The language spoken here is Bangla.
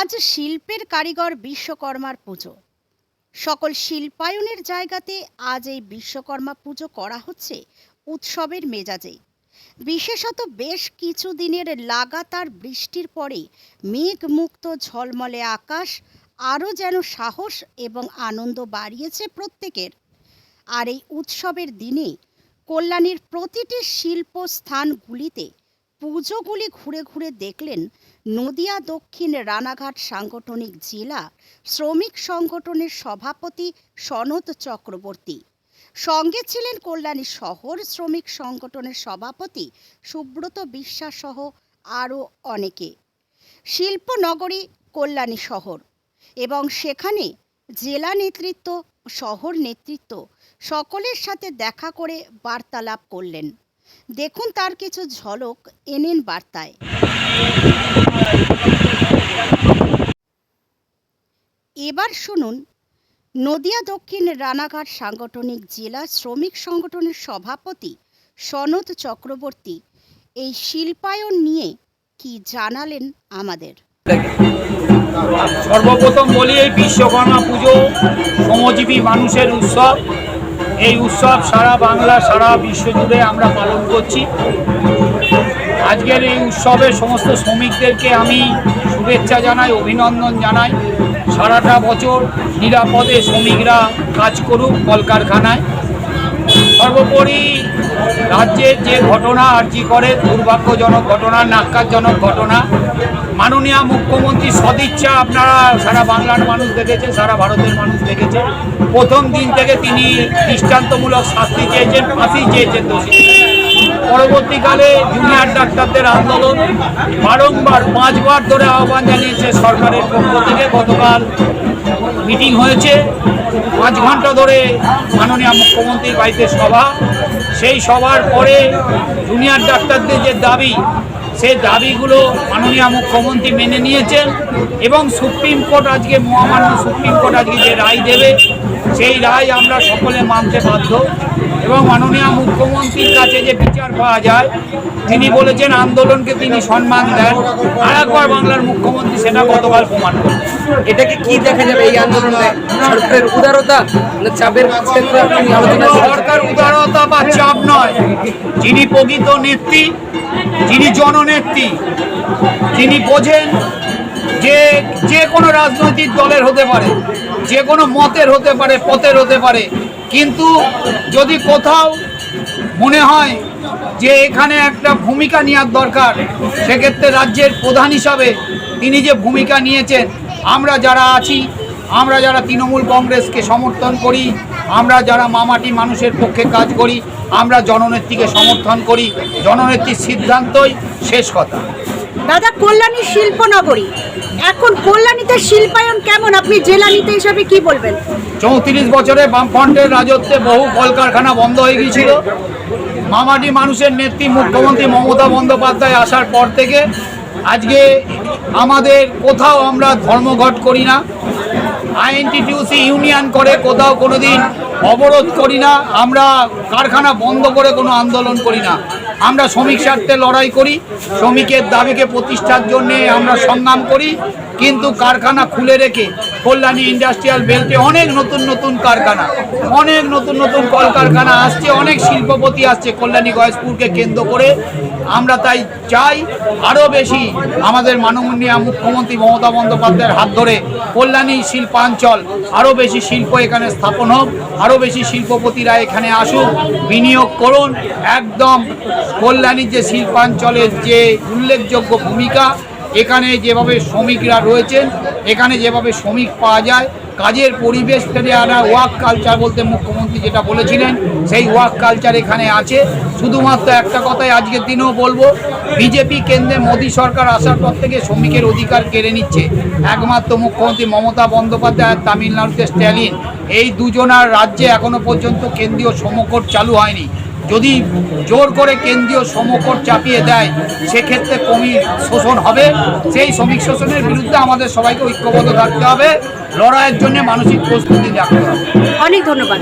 আজ শিল্পের কারিগর বিশ্বকর্মার পুজো। সকল শিল্পায়নের জায়গাতে আজ এই বিশ্বকর্মা পুজো করা হচ্ছে উৎসবের মেজাজে। বিশেষত বেশ কিছু দিনের লাগাতার বৃষ্টির পরে মেঘমুক্ত ঝলমলে আকাশ, আরও যেন সাহস এবং আনন্দ বাড়িয়েছে প্রত্যেকের। আর এই উৎসবের দিনে কল্যাণীর প্রতিটি শিল্প স্থানগুলিতে পুজোগুলি ঘুরে ঘুরে দেখলেন নদিয়া দক্ষিণ রানাঘাট সাংগঠনিক জেলা শ্রমিক সংগঠনের সভাপতি সনদ চক্রবর্তী। সঙ্গে ছিলেন কল্যাণী শহর শ্রমিক সংগঠনের সভাপতি সুব্রত বিশ্বাস সহ আরও অনেকে। শিল্পনগরী কল্যাণী শহর এবং সেখানে জেলা নেতৃত্ব, শহর নেতৃত্ব সকলের সাথে দেখা করে বার্তালাপ করলেন। দেখুন তার কিছু ঝলক এনেন বার্তায়। এবার শুনুন, নদিয়া দক্ষিণ রানাঘাট সাংগঠনিক জেলা শ্রমিক সংগঠনের সভাপতি সনদ চক্রবর্তী এই শিল্পায়ন নিয়ে কি জানালেন আমাদের? সর্বপ্রথম বলি এই বিশ্বকর্মা পুজো, শ্রমজীবী মানুষের উৎসব। এই উৎসব সারা বাংলা, সারা বিশ্ব জুড়ে আমরা পালন করছি। আজকের এই উৎসবে সমস্ত শ্রমিকদেরকে আমি শুভেচ্ছা জানাই, অভিনন্দন জানাই। সারাটা বছর নিরাপদে শ্রমিকরা কাজ করুক কলকারখানায়। সর্বোপরি রাজ্যের যে ঘটনা আর্জি করে, দুর্ভাগ্যজনক ঘটনা নাক্কারজনক ঘটনা মাননীয় মুখ্যমন্ত্রী সদিচ্ছা আপনারা সারা বাংলার মানুষ দেখেছে সারা ভারতের মানুষ দেখেছে প্রথম দিন থেকে তিনি দৃষ্টান্তমূলক শাস্তি চেয়েছেন, ফাঁসি চেয়েছেন দোষী পরবর্তীকালে জুনিয়র ডাক্তারদের আন্দোলন, বারংবার, পাঁচবার ধরে আহ্বান জানিয়েছে সরকারের পক্ষ থেকে। গতকাল মিটিং হয়েছে, পাঁচ ঘণ্টা ধরে মাননীয় মুখ্যমন্ত্রীর বাড়িতে সভা। সেই সভার পরে জুনিয়র ডাক্তারদের যে দাবি সেই দাবিগুলো মাননীয় মুখ্যমন্ত্রী মেনে নিয়েছেন এবং সুপ্রিম কোর্ট আজকে, মহামান্য সুপ্রিম কোর্ট আজকে যে রায় দেবে, সেই রায় আমরা সকলে মানতে বাধ্য। এবং মাননীয় মুখ্যমন্ত্রীর কাছে যে বিচার পাওয়া যায় তিনি বলেছেন আন্দোলনকে তিনি সম্মান দেন। আর একবার বাংলার মুখ্যমন্ত্রী সেটা গতকাল প্রমাণ করেন। এটাকে কি দেখা যাবে এই আন্দোলনে? সরকারের উদারতা না চাপের সরকার উদারতা বা চাপ নয়। যিনি প্রকৃত নেত্রী যিনি জননেত্রী তিনি বোঝেন যে যে কোনো রাজনৈতিক দলের হতে পারে যে কোনো মতের হতে পারে পথের হতে পারে কিন্তু যদি কোথাও মনে হয় যে এখানে একটা ভূমিকা নেওয়ার দরকার, সেক্ষেত্রে রাজ্যের প্রধান হিসাবে তিনি যে ভূমিকা নিয়েছেন, আমরা যারা আছি, আমরা যারা তৃণমূল কংগ্রেসকে সমর্থন করি, আমরা যারা মামাটি মানুষের পক্ষে কাজ করি, আমরা জননেত্রীকে সমর্থন করি, জননেত্রীর সিদ্ধান্তই শেষ কথা। দাদা, কল্যাণী শিল্পনগরী। এখন কল্যাণীতে শিল্পায়ন কেমন? আপনি জেলা নেতা হিসাবে কি বলবেন? চৌত্রিশ বছরে বামফ্রন্টের রাজত্বে বহু কলকারখানা বন্ধ হয়ে গিয়েছিল। মামাটি মানুষের নেত্রী মুখ্যমন্ত্রী মমতা বন্দ্যোপাধ্যায় আসার পর থেকে আজকে আমাদের কোথাও আমরা ধর্মঘট করি না। আইএনটিটিউসি ইউনিয়ন করে কোথাও কোনোদিন অবরোধ করি না। আমরা কারখানা বন্ধ করে কোনো আন্দোলন করি না। আমরা শ্রমিক স্বার্থে লড়াই করি, শ্রমিকের দাবিকে প্রতিষ্ঠার জন্যে আমরা সংগ্রাম করি, কিন্তু কারখানা খুলে রেখে কল্যাণী ইন্ডাস্ট্রিয়াল বেল্টে অনেক নতুন নতুন কারখানা, অনেক নতুন নতুন কলকারখানা আসছে, অনেক শিল্পপতি আসছে কল্যাণী গয়েশপুরকে কেন্দ্র করে। আমরা তাই চাই আরও বেশি আমাদের মাননীয় মুখ্যমন্ত্রী মমতা বন্দ্যোপাধ্যায়ের হাত ধরে কল্যাণী শিল্পাঞ্চল আরও বেশি শিল্প এখানে স্থাপন হোক আরও বেশি শিল্পপতিরা এখানে আসুক, বিনিয়োগ করুন। একদম কল্যাণীর যে শিল্পাঞ্চলের যে উল্লেখযোগ্য ভূমিকা এখানে যেভাবে শ্রমিকরা রয়েছেন, এখানে যেভাবে শ্রমিক পাওয়া যায়, কাজের পরিবেশ ফেলে আনা ওয়ার্ক কালচার বলতে মুখ্যমন্ত্রী যেটা বলেছিলেন, সেই ওয়ার্ক কালচার এখানে আছে। শুধুমাত্র একটা কথাই আজকের দিনেও বলব বিজেপি কেন্দ্রে মোদী সরকার আসার পর থেকে শ্রমিকের অধিকার কেড়ে নিচ্ছে। একমাত্র মুখ্যমন্ত্রী মমতা বন্দ্যোপাধ্যায় আর তামিলনাড়ুতে স্ট্যালিন। এই দুজনার রাজ্যে এখনও পর্যন্ত কেন্দ্রীয় সমকট চালু হয়নি। যদি জোর করে কেন্দ্রীয় সমকর চাপিয়ে দেয়, সেক্ষেত্রে কমি শোষণ হবে। সেই শ্রমিক শোষণের বিরুদ্ধে আমাদের সবাইকে ঐক্যবদ্ধ থাকতে হবে। লড়াইয়ের জন্য মানসিক প্রস্তুতি রাখতে হবে। অনেক ধন্যবাদ।